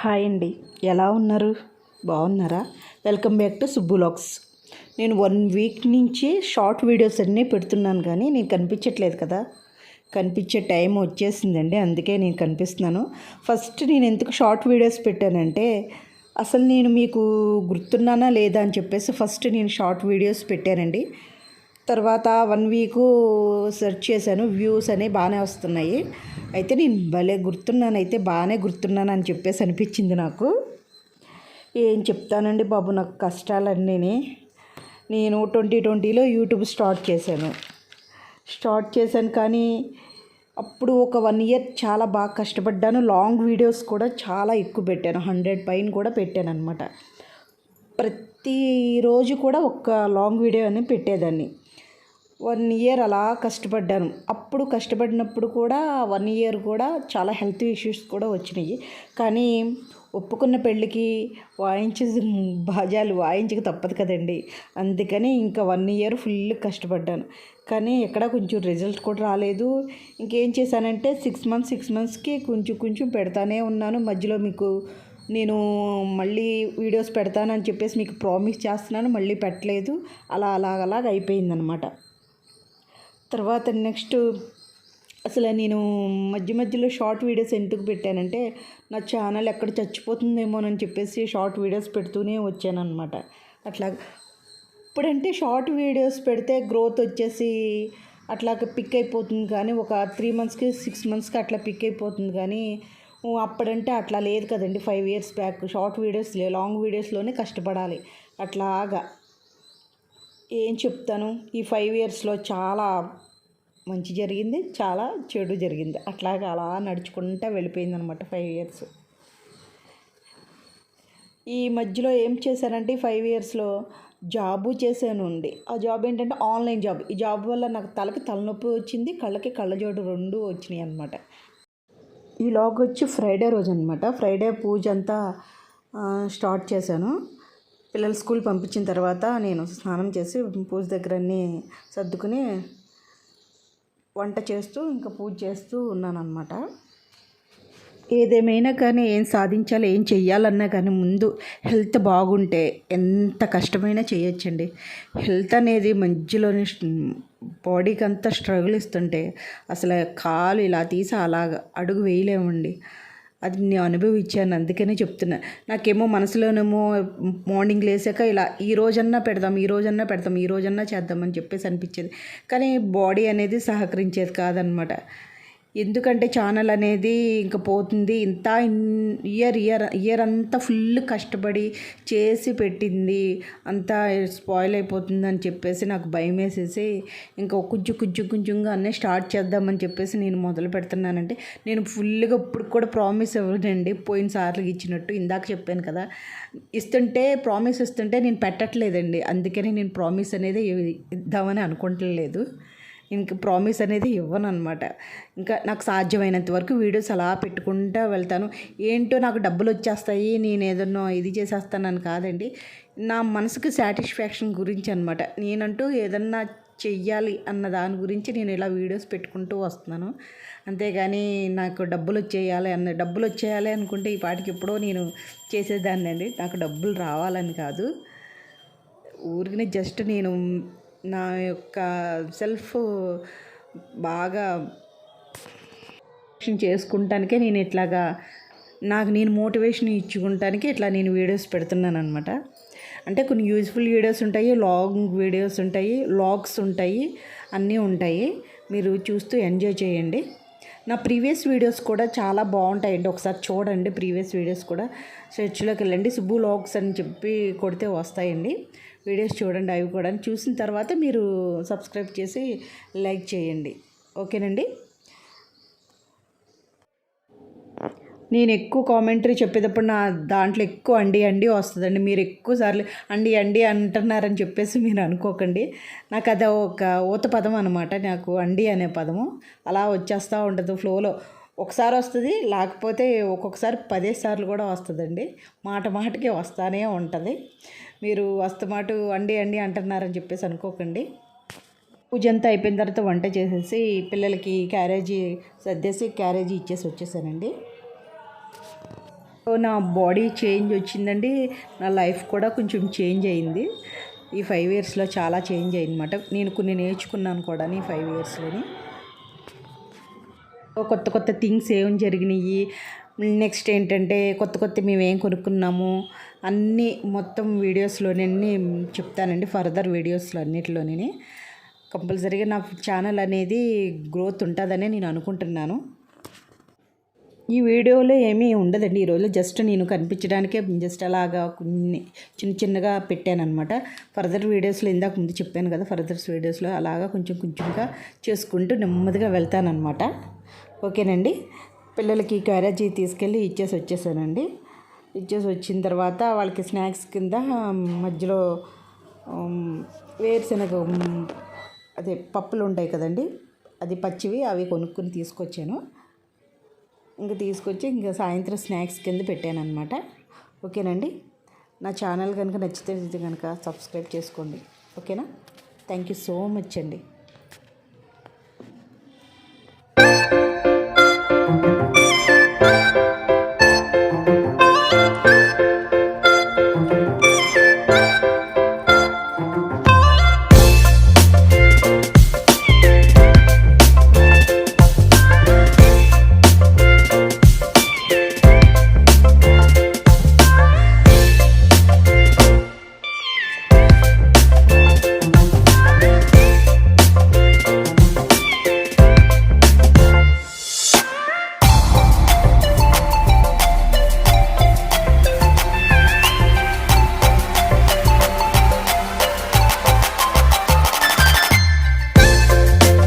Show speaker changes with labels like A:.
A: Hi అండి. ఎలా ఉన్నారు? బాగున్నారా? వెల్కమ్ బ్యాక్ టు సుబ్బులాక్స్ నేను వన్ వీక్ నుంచి షార్ట్ వీడియోస్ అన్నీ పెడుతున్నాను కానీ నేను కనిపించట్లేదు కదా. కనిపించే టైం వచ్చేసిందండి అందుకే నేను కనిపిస్తున్నాను. ఫస్ట్ నేను ఎందుకు షార్ట్ వీడియోస్ పెట్టానంటే అసలు నేను మీకు గుర్తున్నానా లేదా అని చెప్పేసి ఫస్ట్ నేను షార్ట్ వీడియోస్ పెట్టానండి. తర్వాత వన్ వీకు సెర్చ్ చేశాను వ్యూస్ అనేవి బాగానే వస్తున్నాయి. అయితే నేను భలే గుర్తున్నాను అయితే బాగానే గుర్తున్నాను అని చెప్పేసి అనిపించింది నాకు. ఏం చెప్తానండి బాబు నాకు కష్టాలన్నీ నేను ట్వంటీ ట్వంటీలో యూట్యూబ్ స్టార్ట్ చేశాను. స్టార్ట్ చేశాను కానీ అప్పుడు ఒక వన్ ఇయర్ చాలా బాగా కష్టపడ్డాను. లాంగ్ వీడియోస్ కూడా చాలా ఎక్కువ పెట్టాను. హండ్రెడ్ పైన కూడా పెట్టాను అనమాట ప్రతిరోజు కూడా ఒక లాంగ్ వీడియో అని పెట్టేదాన్ని. వన్ ఇయర్ అలా కష్టపడ్డాను. అప్పుడు కష్టపడినప్పుడు కూడా వన్ ఇయర్ కూడా చాలా హెల్త్ ఇష్యూస్ కూడా వచ్చినాయి. కానీ ఒప్పుకున్న పెళ్ళికి వాయించే బాజాలు వాయించక తప్పదు కదండి. అందుకని ఇంకా వన్ ఇయర్ ఫుల్ కష్టపడ్డాను. కానీ ఎక్కడ కొంచెం రిజల్ట్ కూడా రాలేదు. ఇంకేం చేశానంటే సిక్స్ మంత్స్ సిక్స్ మంత్స్కి కొంచెం కొంచెం పెడతానే ఉన్నాను. మధ్యలో మీకు నేను మళ్ళీ వీడియోస్ పెడతానని చెప్పేసి మీకు ప్రామిస్ చేస్తున్నాను. మళ్ళీ పెట్టలేదు. అలా అలాగ అలాగ అయిపోయిందనమాట. తర్వాత నెక్స్ట్ అసలు నేను మధ్య మధ్యలో షార్ట్ వీడియోస్ ఎందుకు పెట్టానంటే నా ఛానల్ ఎక్కడ చచ్చిపోతుందేమోనని చెప్పేసి షార్ట్ వీడియోస్ పెడుతూనే వచ్చానమాట అట్లా ఇప్పుడంటే షార్ట్ వీడియోస్ పెడితే గ్రోత్ వచ్చేసి అట్లాగ పిక్ అయిపోతుంది కానీ ఒక త్రీ మంత్స్కి సిక్స్ మంత్స్కి అట్లా పిక్ అయిపోతుంది కానీ అప్పుడంటే అట్లా లేదు కదండి. Five years back short videos long వీడియోస్లోనే కష్టపడాలి. అట్లాగా ఏం చెప్తాను? ఈ ఫైవ్ ఇయర్స్లో చాలా మంచి జరిగింది. చాలా చెడు జరిగింది. అట్లాగా అలా నడుచుకుంటూ వెళ్ళిపోయింది అనమాట ఫైవ్ ఇయర్స్ ఈ మధ్యలో ఏం చేశానంటే ఫైవ్ ఇయర్స్లో జాబు చేశాను ఉండి ఆ జాబ్ ఏంటంటే ఆన్లైన్ జాబ్. ఈ జాబ్ వల్ల నాకు తలకి తలనొప్పి వచ్చింది కళ్ళకి కళ్ళజోడు రెండు వచ్చినాయి అనమాట ఈలోగా వచ్చి ఫ్రైడే రోజు అనమాట ఫ్రైడే పూజ అంతా స్టార్ట్ చేశాను. పిల్లలు స్కూల్ పంపించిన తర్వాత నేను స్నానం చేసి పూజ దగ్గర అన్నీ సర్దుకుని వంట చేస్తూ ఇంకా పూజ చేస్తూ ఉన్నాను ఏదేమైనా కానీ ఏం సాధించాలి ఏం చెయ్యాలన్నా కానీ ముందు హెల్త్ బాగుంటే ఎంత కష్టమైనా చేయొచ్చండి. హెల్త్ అనేది మధ్యలోనే బాడీకి అంతా స్ట్రగుల్ ఇస్తుంటే అసలు కాలు ఇలా తీసి అలాగ అడుగు వేయలేమండి. అది నేను అనుభవించాను అందుకనే చెప్తున్నా. నాకేమో మనసులోనేమో మార్నింగ్ లేసాక ఇలా ఈ రోజన్నా పెడదాం ఈ రోజన్నా పెడతాం ఈ రోజన్నా చేద్దామని చెప్పేసి అనిపించేది. కానీ బాడీ అనేది సహకరించేది కాదనమాట. ఎందుకంటే ఛానల్ అనేది ఇంకా పోతుంది. ఇంత ఇయర్ ఇయర్ ఇయర్ అంతా ఫుల్ కష్టపడి చేసి పెట్టింది. అంతా స్పాయిల్ అయిపోతుంది అని చెప్పేసి నాకు భయం వేసేసి ఇంకా కొంచెం కొంచెం కొంచెంగా అన్నీ స్టార్ట్ చేద్దామని చెప్పేసి నేను మొదలు పెడుతున్నానంటే నేను ఫుల్గా ఇప్పుడు కూడా ప్రామిస్ ఇవ్వనండి పోయినసార్లు ఇచ్చినట్టు ఇందాక చెప్పాను కదా. ఇస్తుంటే ప్రామిస్ ఇస్తుంటే నేను పెట్టట్లేదండి. అందుకని నేను ప్రామిస్ అనేది ఇద్దామని అనుకుంటలేదు. ఇంక ప్రామిస్ అనేది ఇవ్వను అనమాట ఇంకా నాకు సాధ్యమైనంత వరకు వీడియోస్ అలా పెట్టుకుంటూ వెళ్తాను. ఏంటో నాకు డబ్బులు వచ్చేస్తాయి నేను ఏదన్నో ఇది చేసేస్తానని కాదండి. నా మనసుకు సాటిస్ఫాక్షన్ గురించి అనమాట నేనంటూ ఏదన్నా చెయ్యాలి అన్న దాని గురించి నేను ఇలా వీడియోస్ పెట్టుకుంటూ వస్తున్నాను. అంతేగాని నాకు డబ్బులు వచ్చేయాలి అన్న డబ్బులు వచ్చేయాలి అనుకుంటే ఈ పాటికి ఎప్పుడో నేను చేసేదాన్ని అండి నాకు డబ్బులు రావాలని కాదు. ఊరికి జస్ట్ నేను నా యొక్క సెల్ఫ్ బాగా చేసుకుంటానికే నేను ఇట్లాగా నాకు నేను మోటివేషన్ ఇచ్చుకుంటానికి ఇట్లా నేను వీడియోస్ పెడుతున్నాను అనమాట అంటే కొన్ని యూజ్ఫుల్ వీడియోస్ ఉంటాయి లాంగ్ వీడియోస్ ఉంటాయి లాగ్స్ ఉంటాయి అన్నీ ఉంటాయి. మీరు చూస్తూ ఎంజాయ్ చేయండి. నా ప్రీవియస్ వీడియోస్ కూడా చాలా బాగుంటాయండి. ఒకసారి చూడండి ప్రీవియస్ వీడియోస్ కూడా. చర్చిలోకి వెళ్ళండి. సుబ్బు లాగ్స్ అని చెప్పి కొడితే వస్తాయండి. వీడియోస్ చూడండి అవి కూడా. చూసిన తర్వాత మీరు సబ్స్క్రైబ్ చేసి లైక్ చేయండి. ఓకేనండి? నేను ఎక్కువ కామెంటరీ చెప్పేటప్పుడు నా దాంట్లో ఎక్కువ అండి అండి వస్తుందండి. మీరు ఎక్కువ సార్లు అండి అండి అంటున్నారని చెప్పేసి మీరు అనుకోకండి. నాకు అది ఒక ఊత పదం అనమాట నాకు అండి అనే పదము అలా వచ్చేస్తూ ఉంటుంది ఫ్లోలో ఒకసారి వస్తుంది లేకపోతే ఒక్కొక్కసారి పదే సార్లు కూడా వస్తుందండి. మాట మాటకి వస్తానే ఉంటుంది. మీరు వస్తమాట అండి అండి అంటున్నారని చెప్పేసి అనుకోకండి. పూజ అంతా అయిపోయిన తర్వాత వంట చేసేసి పిల్లలకి క్యారేజీ సర్దేసి క్యారేజీ ఇచ్చేసి వచ్చేసానండి. నా బాడీ చేంజ్ వచ్చిందండి. నా లైఫ్ కూడా కొంచెం చేంజ్ అయింది. ఈ ఫైవ్ ఇయర్స్లో చాలా చేంజ్ అయిందన్నమాట. నేను కొన్ని నేర్చుకున్నాను కూడా ఈ ఫైవ్ ఇయర్స్లోని. కొత్త కొత్త థింగ్స్ ఏం జరిగినాయి. నెక్స్ట్ ఏంటంటే కొత్త కొత్త మేము ఏం కొనుక్కున్నాము అన్నీ మొత్తం వీడియోస్లోనే అన్నీ చెప్తానండి. ఫర్దర్ వీడియోస్లో అన్నిటిలోనే. కంపల్సరీగా నా ఛానల్ అనేది గ్రోత్ ఉంటుందని నేను అనుకుంటున్నాను. ఈ వీడియోలో ఏమీ ఉండదండి. ఈరోజు జస్ట్ నేను కనిపించడానికే జస్ట్ అలాగా కొన్ని చిన్న చిన్నగా పెట్టాను అనమాట ఫర్దర్ వీడియోస్లో ఇందాక ముందు చెప్పాను కదా ఫర్దర్స్ వీడియోస్లో అలాగా కొంచెం కొంచెంగా చేసుకుంటూ నెమ్మదిగా వెళ్తానమాట ఓకేనండి? పిల్లలకి క్యారేజీ తీసుకెళ్ళి ఇచ్చేసి వచ్చేసానండి. ఇచ్చేసి వచ్చిన తర్వాత వాళ్ళకి స్నాక్స్ కింద మధ్యలో వేరుశనగ అదే పప్పులు ఉంటాయి కదండి. అది పచ్చివి అవి కొనుక్కొని తీసుకొచ్చాను. ఇంకా తీసుకొచ్చి ఇంకా సాయంత్రం స్నాక్స్ కింద పెట్టాను అనమాట ఓకేనండి? నా ఛానల్ కనుక నచ్చితే కనుక సబ్స్క్రైబ్ చేసుకోండి. ఓకేనా? థ్యాంక్ యూ సో మచ్ అండి.